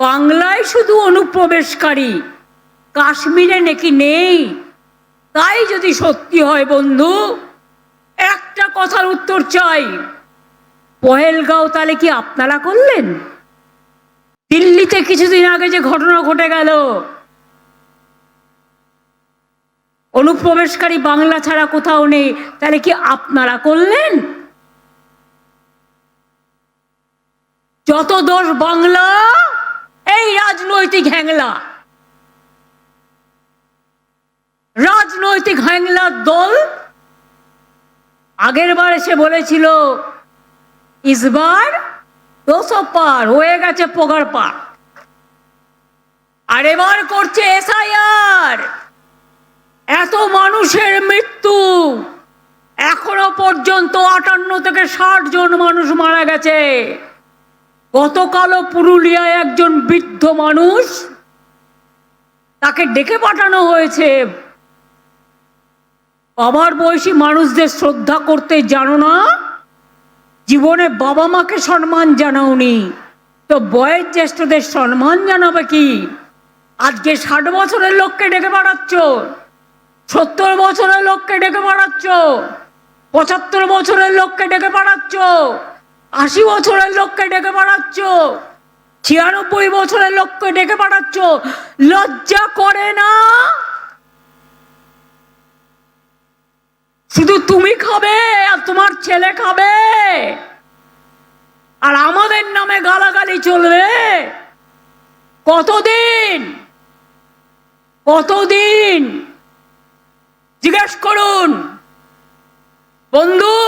বাংলায় শুধু অনুপ্রবেশকারী। কাশ্মীরে নাকি নেই? তাই যদি সত্যি হয় বন্ধু, একটা কথার উত্তর চাই। পহেলগাঁও তাহলে কি আপনারা করলেন? দিল্লিতে কিছুদিন আগে যে ঘটনা ঘটে গেল, অনুপ্রবেশকারী বাংলা ছাড়া কোথাও নেই, তাহলে কি আপনারা করলেন? যত দোষ বাংলা এই রাজনৈতিক হ্যাংলা। রাজনৈতিক হ্যাংলার দল, আগের বার এসে বলেছিল, ইসবার দোষো পার, হয়ে গেছে পোগার পার। আর এবার করছে এসআইআর। এত মানুষের মৃত্যু, এখনও পর্যন্ত আটান্ন থেকে ষাট জন মানুষ মারা গেছে। গতকালও পুরুলিয়ায় একজন বৃদ্ধ মানুষ তাকে ডেকে পাঠানো হয়েছে। বাবার বয়সী মানুষদের শ্রদ্ধা করতে জানো না? জীবনে বাবা মাকে সম্মান জানাওনি। তো বয়স জ্যেষ্ঠদের সম্মান জানাবে কি? আজকে ষাট বছরের লোককে ডেকে পাঠাচ্ছ? সত্তর বছরের লোককে ডেকে পাঠাচ্ছ? পঁচাত্তর বছরের লোককে ডেকে পাঠাচ্ছ? আশি বছরের লোককে ডেকে পাঠাচ্ছ। ছিয়ানব্বই বছরের লোককে ডেকে পাঠাচ্ছ। লজ্জা করে না? শুধু তুমি খাবে আর তোমার ছেলে খাবে? আর আমাদের নামে গালাগালি চলবে? কতদিন? কতদিন? জিজ্ঞেস করুন। বন্ধু